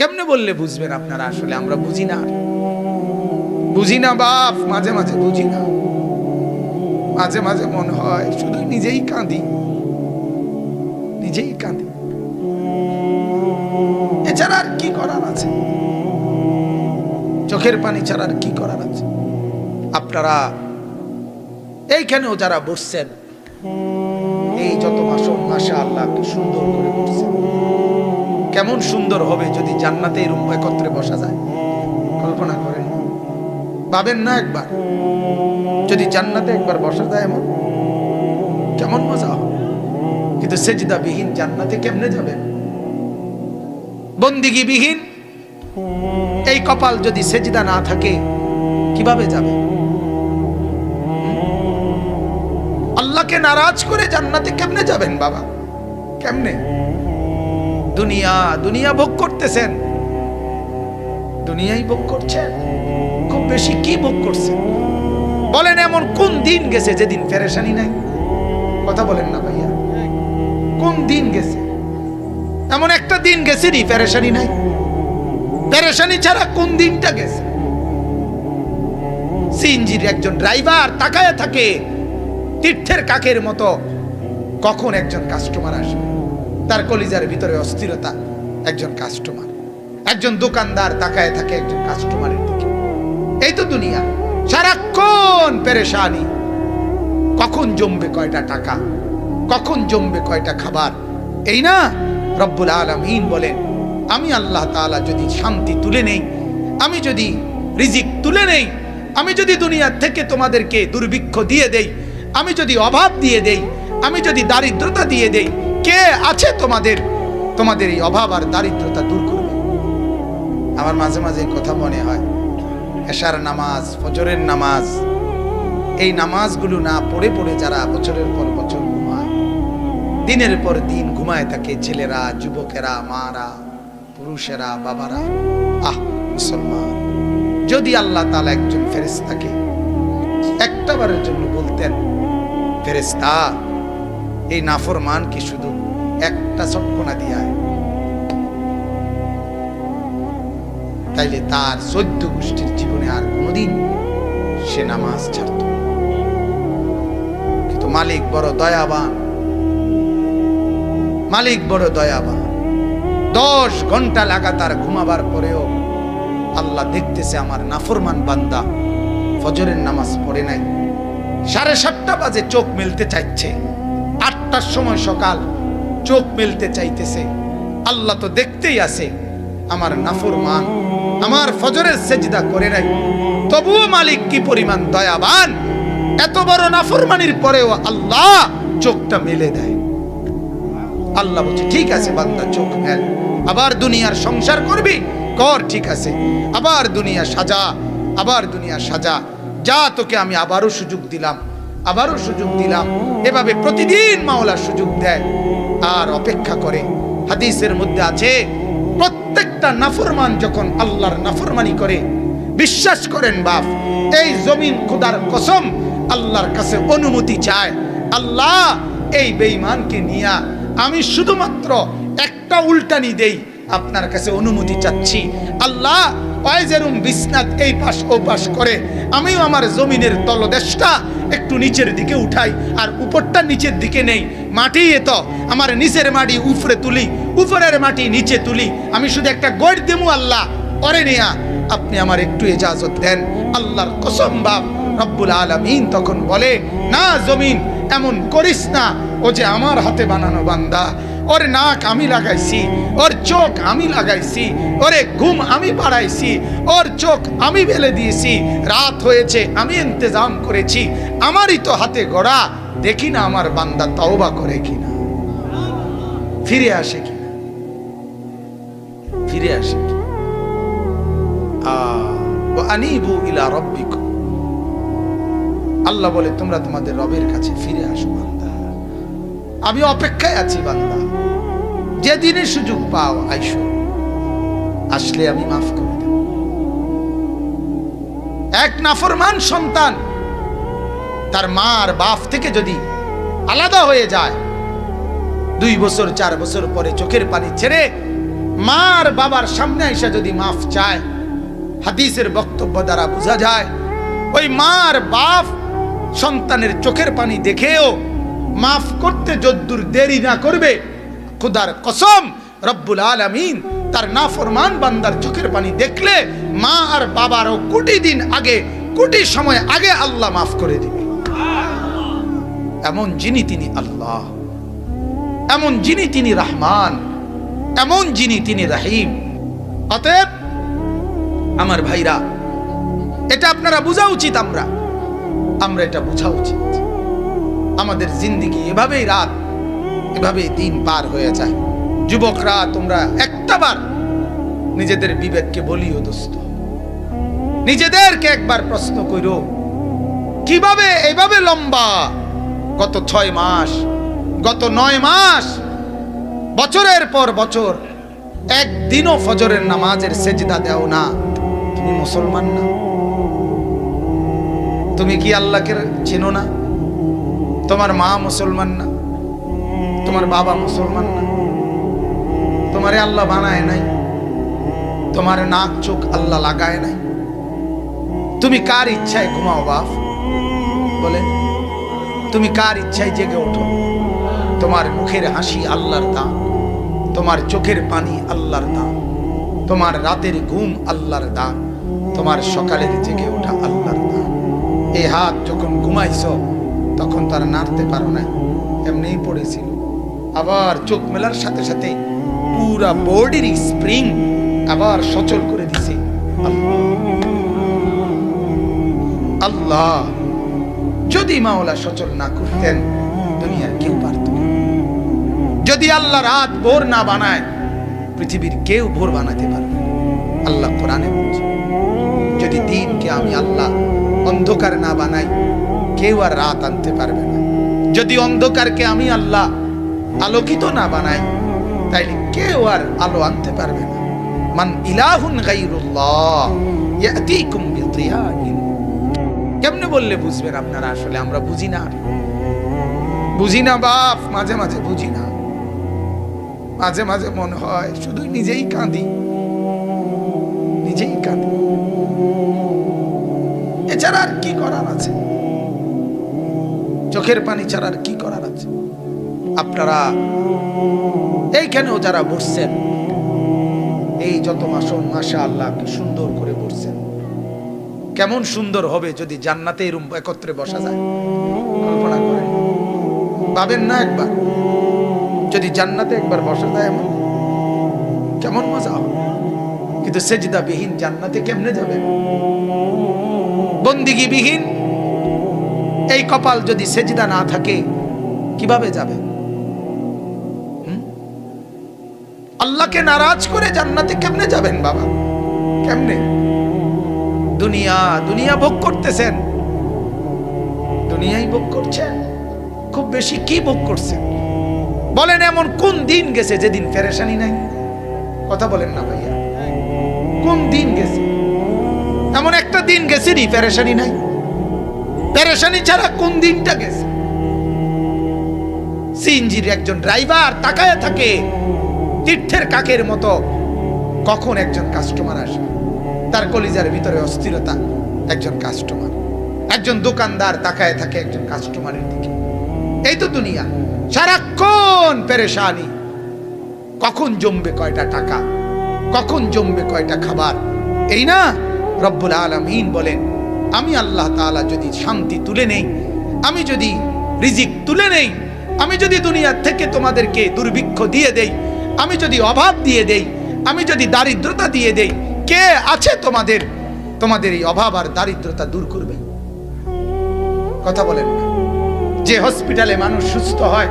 কেমনে বললে বুঝবেন আপনারা? আসলে আমরা বুঝি না। বুঝি না বাপ, মাঝে মাঝে বুঝি না। মাঝে মাঝে মনে হয়, শুধু নিজেই কাঁদি। নিজেই কাঁদি। এছাড়া আর কি করার আছে? চোখের পানি ছাড়া আর কি করার আছে? আপনারা এইখানেও যারা বসছেন, এই যত মাস মাসে আল্লাহ কি সুন্দর করে বসছেন। কেমন সুন্দর হবে যদি জান্নাতে এরকম একত্রে বসা যায়? কল্পনা করেন। না ভাবেন না একবার? যদি জান্নাতে একবার বসা যায় এমন? কেমন মজা হবে? কিন্তু সেজদা বিহীন জান্নাতে কেমনে যাবে বন্দিগি বিহীন এই কপাল যদি সেজদা না থাকে, কীভাবে যাবে? আল্লাহকে নারাজ করে জান্নাতে কেমনে যাবেন বাবা? কেমনে? দুনিয়া দুনিয়া ভোগ করতেছেন। দুনিয়াই ভোগ করছেন? খুব বেশি কি ভোগ করছেন? বলেন এমন কোন দিন গেছে যেদিন ফেরেশানি নাই? কথা বলেন না ভাইয়া। কোন দিন গেছে? এমন একটা দিন গেছে নি ফেরেশানি নাই। ফেরেশানি ছাড়া কোন দিনটা গেছে? সিএনজির একজন ড্রাইভার তাকায় থাকে, তীর্থের কাকের মতো, কখন একজন কাস্টমার আসবে? তার কলিজার ভিতরে অস্থিরতা একজন কাস্টমার একজন দোকানদার তাকায় থাকে একজন কাস্টমারের দিকে। এই তো দুনিয়া, সারাক্ষণ পেরেশানি। কখন জমবে কয়টা টাকা? কখন জমবে কয়টা খাবার? এই না, রব্বুল আলমিন বলেন, আমি আল্লাহ তাআলা যদি শান্তি তুলে নেই, আমি যদি রিজিক তুলে নেই, আমি যদি দুনিয়ার থেকে তোমাদেরকে দুর্ভিক্ষ দিয়ে দেই, আমি যদি অভাব দিয়ে দেই, আমি যদি দারিদ্রতা দিয়ে দেই কে আছে তোমাদের? তোমাদের এই অভাব আর দারিদ্রতা দূর করবে? আমার মাঝে মাঝে কথা মনে হয়। এশার নামাজ, ফজরের নামাজ, এই নামাজগুলো না পড়ে পড়ে যারা বছরের পর বছর ঘুমায়, দিনের পর দিন ঘুমায় থাকে ছেলেরা, যুবকেরা, মারা, পুরুষেরা, বাবারা। আহ, মুসলমান, যদি আল্লাহ তালা একজন ফেরেস্তাকে একটা বারের জন্য বলতেন ফেরেস্তা এই নাফরমান কি শুধু একটা চটকনা দিয়া? তাইলে তার চোদ্দ গোষ্ঠীর জীবনে আর কোনোদিন সে নামাজ ছাড়ত কিন্তু মালিক বড় দয়াবান। মালিক বড় দয়াবান। দশ ঘণ্টা লাগাতার ঘুমাবার পরেও আল্লাহ দেখতেছে আমার নাফরমান বান্দা ফজরের নামাজ পড়ে নাই। সাড়ে সাতটা বাজে চোখ মেলতে চাইছে। আটটার সময় সকাল চোখ মেলতে চাইতেছে। আল্লাহ তো দেখতেই আছে আমার নাফরমান, আমার ফজরের সেজদা করে নাই। তবুও মালিক কি পরিমাণ দয়াবান? এত বড় নাফরমানির পরেও আল্লাহ চোখটা মেলে দেয়। আল্লাহ বলছে, ঠিক আছে বান্দা, চোখ মেল। আবার দুনিয়ার সংসার করবি? কর, ঠিক আছে। আবার দুনিয়া সাজা, আবার দুনিয়া সাজা। যা তোকে আমি আবারও সুযোগ দিলাম। আবারও সুযোগ দিলাম। এভাবে প্রতিদিন মাওলা সুযোগ দেয়। আর অপেক্ষা করে, হাদিসের মধ্যে আছে, প্রত্যেকটা নাফরমান যখন আল্লাহর নাফরমানি করে, বিশ্বাস করেন বাপ, এই জমিন খুদার কসম আল্লাহর কাছে অনুমতি চায়, আল্লাহ এই বেঈমানকে নিয়া আমি শুধুমাত্র একটা উল্টানি দেই আপনার কাছে অনুমতি চাচ্ছি। আল্লাহ বিসনাত এই পাশ ও পাশ করে, আমিও আমার জমিনের তলদেশটা একটু নিচের দিকে উঠাই, আর উপরটা নিচের দিকে নেই। মাটি এ তো, আমার নিচের মাটি উপরে তুলি, উপরের মাটি নিচে তুলি। আমি শুধু একটা গড় দেবো আল্লাহ, পরে নেয়া। আপনি আমার একটু এজাজত দেন। আল্লাহর কসম বাপ, রব্বুল আলমিন তখন বলে, না জমিন, এমন করিস না। ও যে আমার হাতে বানানো বান্দা ওর নাক আমি লাগাইছি, ওর চোখ আমি লাগাইছি, ওরে ঘুম আমি বাড়াইছি, ওর চোখ আমি বেলে দিয়েছি, রাত হয়েছে, আমি ইন্তজাম করেছি, আমারই তো হাতে গড়া দেখি না আমার বান্দা তওবা করে কিনা। ফিরে আসে কিনা? ফিরে আসে আনিবু ইলা রব্বিকুম। আল্লাহ বলে, তোমরা তোমাদের রবের কাছে ফিরে আসো বান্দা। আমি অপেক্ষায় আছি বান্দা। যেদিনে সুযোগ পাও, আইসো। আসলে আমি মাফ করে দেব। এক নাফরমান সন্তান, তার মা আর বাপ থেকে যদি আলাদা হয়ে যায়, দুই বছর, চার বছর পরে চোখের পানি ছেড়ে মার বাবার সামনে এসে যদি মাফ চায়, হাদিসের বক্তব্য দ্বারা বোঝা যায়, ওই মার বাপ সন্তানের চোখের পানি দেখেও মাফ করতে যদ্দুর দেরি না করবে খুদার কসম, রব্বুল আলামিন, তার নাফরমান বান্দার চোখের পানি দেখলে মা আর বাবারও কোটি দিন আগে, কোটি সময় আগে আল্লাহ মাফ করে দিবে। এমন যিনি তিনি আল্লাহ, এমন যিনি তিনি রহমান, এমন যিনি তিনি রাহিম। অতএব আমার ভাইরা, এটা আপনারা বোঝা উচিত আমরা। আমরা এটা বোঝা উচিত। আমাদের জিন্দিগি এভাবেই রাত এভাবেই দিন পার হয়ে যায়। যুবকরা, তোমরা একটাবার নিজেদের বিবেককে বলিও দোস্ত। নিজেদেরকে একবার প্রশ্ন করো কীভাবে এভাবে লম্বা? গত ছয় মাস, গত নয় মাস, বছরের পর বছর একদিনও ফজরের নামাজের সেজদা দেও না। তুমি মুসলমান না। তুমি কি আল্লাহকে চেনো না? তোমার মা মুসলমান না। তোমার বাবা মুসলমান না। তোমারে আল্লাহ বানায় নাই। তোমার নাক চোখ আল্লাহ লাগায় নাই। তুমি কার ইচ্ছায় ঘুমাও বাপ? বলেন তুমি কার ইচ্ছায় জেগে ওঠো? তোমার মুখের হাসি আল্লাহর দান। তোমার চোখের পানি আল্লাহর দান। তোমার রাতের ঘুম আল্লাহর দান। তোমার সকালের জেগে ওঠা আল্লাহর দান। এই হাত যখন ঘুমাইছ, তখন তার নাড়তে পারো না এমনিই পড়েছিল। আবার চোখ মেলার সাথে সাথে পুরা বডির স্প্রিং আবার সচল করে দিছে। আল্লাহ। আল্লাহ। যদি মাওলা সচল না করতেন, দুনিয়ার কেউ পারত যদি আল্লাহ রাত ভোর না বানায়, পৃথিবীর কেউ ভোর বানাতে পারবে আল্লাহ কোরআনে বলছে, যদি দিনকে আমি আল্লাহ অন্ধকার না বানাই, কেউ আর রাত আনতে পারবে না। যদি অন্ধকারকে আমি আল্লাহ আলোকিত না বানাই তাইলে কেউ আর আলো আনতে পারবে না। মান ইলাহুন কেমনে বললে বুঝবেন আপনারা? আসলে আমরা বুঝি না। বুঝি না বাপ, মাঝে মাঝে বুঝি না। মাঝে মাঝে মনে হয় শুধু নিজেই কাঁদি। নিজেই কাঁদি। এছাড়া আর কি করার আছে? চোখের পানি ছাড়া আর কি করার আপনারা এইখানেও যারা বসছেন, এই যত মাসন মাসা আল্লাহ সুন্দর করে বসছেন। কেমন সুন্দর হবে যদি জান্নাতে এরম একত্রে বসা যায়? কল্পনা করেন। পাবেন না একবার। যদি জান্নাতে একবার বসা যায় এমন, কেমন মজা হবে। কিন্তু সেজদা বিহীন জান্নাতে কেমনে যাবে? বন্দিগি বিহীন এই কপাল যদি সেজদা না থাকে, কীভাবে যাবে? আল্লাহকে নারাজ করে জান্নাতে কেমনে যাবেন বাবা? কেমনে? দুনিয়া দুনিয়া ভোগ করতেছেন। দুনিয়াই ভোগ করছেন? খুব বেশি কি ভোগ করছেন? বলেন এমন কোন দিন গেছে যেদিন ফেরেশানি নাই? কথা বলেন না ভাইয়া। কোন দিন গেছে? এমন একটা দিন গেছে নি ফেরেশানি নাই। পেরেশানি ছাড়া কোন দিনটা গেছে? সিএনজির একজন ড্রাইভার তাকায় থাকে। তীর্থের কাকের মতো কখন একজন কাস্টমার আসবে? তার কলিজার ভিতরে অস্থিরতা একজন কাস্টমার একজন দোকানদার তাকায় থাকে একজন কাস্টমারের দিকে। এই তো দুনিয়া। সারাক্ষণ পেরেশানি। কখন জমবে কয়টা টাকা? কখন জমবে কয়টা খাবার? এই না? রব্বুল আলমিন বলেন, আমি আল্লাহ তাআলা যদি শান্তি তুলে নেই, আমি যদি রিজিক তুলে নেই, আমি যদি দুনিয়ার থেকে তোমাদেরকে দুর্ভিক্ষ দিয়ে দেই আমি যদি অভাব দিয়ে দেই, আমি যদি দারিদ্রতা দিয়ে দেই, কে আছে তোমাদের? তোমাদের এই অভাব আর দারিদ্রতা দূর করবে। কথা বলেন। যে হসপিটালে মানুষ সুস্থ হয়,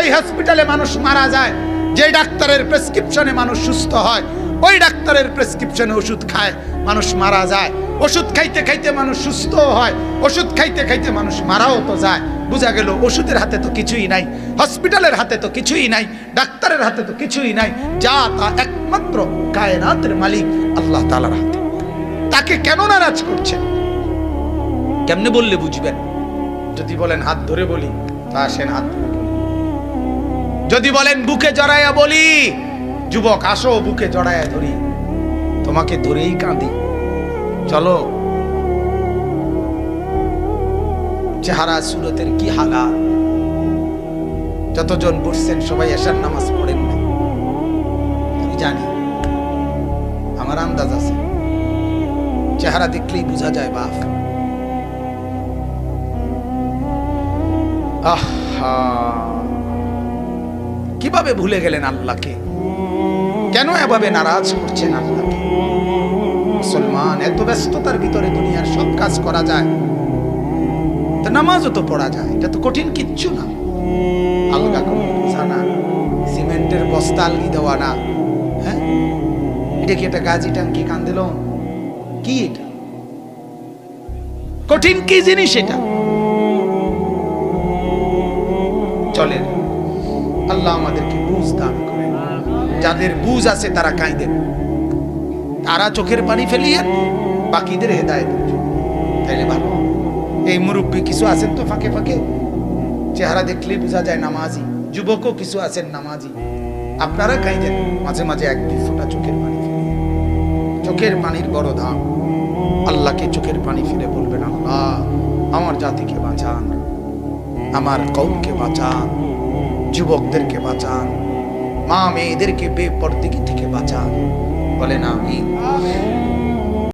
ওই হসপিটালে মানুষ মারা যায়। যে ডাক্তারের প্রেসক্রিপশনে মানুষ সুস্থ হয়, ওই ডাক্তারের প্রেসক্রিপশনে ওষুধ খায়, মানুষ মারা যায়। ওষুধ খাইতে খাইতে মানুষ সুস্থ হয়, ওষুধ খাইতে খাইতে মানুষ মারাও তো যায়। বোঝা গেল, ওষুধের হাতে তো কিছুই নাই, হসপিটালের হাতে তো কিছুই নাই, ডাক্তারের হাতে তো কিছুই নাই, যা তা একমাত্র কায়নাতের মালিক আল্লাহ তালার হাতে। তাকে কেন নারাজ করছেন? কেমনে বললে বুঝবেন? যদি বলেন হাত ধরে বলি, তা আসেন হাত যদি বলেন বুকে জড়াইয়া বলি, যুবক আসো বুকে জড়ায় ধরি। তোমাকে ধরেই কাঁদি। চলো চেহারা, সুরতের কি হালাত? যতজন বসছেন সবাই এসার নামাজ পড়েন নাই। আমি জানি, আমার আন্দাজ আছে। চেহারা দেখলেই বোঝা যায় বাপ। কীভাবে ভুলে গেলেন আল্লাহকে? কেন এভাবে নারাজ করছেন আল্লাহকে? মুসলমান, এত ব্যস্ততার ভিতরে দুনিয়ার সব কাজ করা যায়। তো নামাজও তো পড়া যায়, এটা তো কঠিন কিচ্ছু না। আলগা কোনো বোঝা না। সিমেন্টের বস্তা আলগি দেওয়া না। হ্যাঁ? এটা কি একটা গাজি টাঙ্কি কান্দিল? কি এটা? কঠিন কি জিনিস এটা? চলেন, আল্লাহ আমাদেরকে বুঝ দান করেন। যাদের বুঝ আছে তারা কাঁদেন তারা চোখের পানি ফেলিয়েন বাকিদের হেদায়ত তাইলে ভালো। এই মুরব্বী কিছু আছেন তো ফাঁকে ফাঁকে? চেহারা দেখলেই বোঝা যায় নামাজি। যুবকও কিছু আছেন নামাজি। আপনারা কাঁদেন মাঝে মাঝে এক দুই চোখের পানি চোখের পানির বড় দাম। আল্লাহকে চোখের পানি ফিরে বলবেন, আল্লাহ, আমার জাতিকে বাঁচান। আমার কৌমকে বাঁচান। যুবকদেরকে বাঁচান। মা মেয়েদেরকে বেপরদিকি থেকে বাঁচান। বলেন আমি